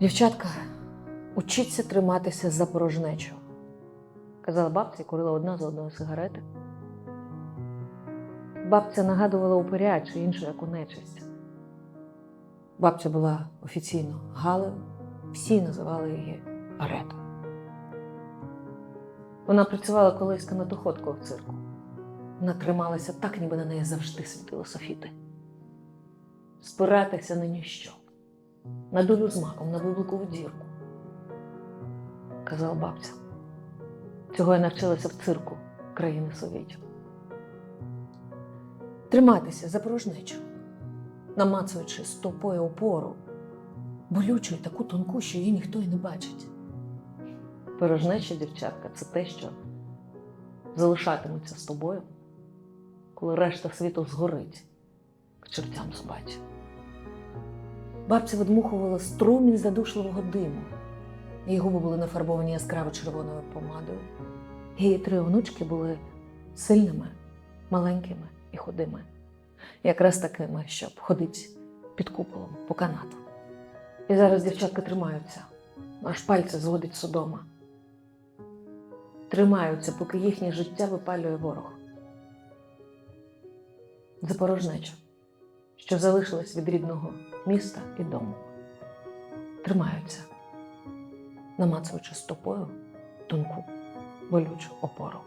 Дівчатка, учіться триматися за порожнечу. Казала бабця, і курила одна за одною сигарети. Бабця нагадувала упиря чи іншу яку нечисть. Бабця була офіційно Галею, всі називали її Арета. Вона працювала колись канатоходкою в цирку. Вона трималася так, ніби на неї завжди світили софіти. Спиратися на ніщо, на долю з маком, на вибукову дірку. Казала бабця. Цього я навчилася в цирку країни Совєтів. Триматися за порожнечу, намацуючи стопою опору, болючу і таку тонку, що її ніхто і не бачить. Порожнеча, дівчатка, це те, що залишатиметься з тобою, коли решта світу згорить к чертям собачим. Бабця видмухувала струмінь задушливого диму. Її губи були нафарбовані яскраво червоною помадою. Її три онучки були сильними, маленькими і худими, якраз такими, щоб ходити під куполом по канату. І зараз дівчатка тримаються, аж пальці зводить Содома. Тримаються, поки їхнє життя випалює ворог. Запорожнеча, що залишились від рідного міста і дому. Тримаються, намацуючи стопою тонку, болючу опору.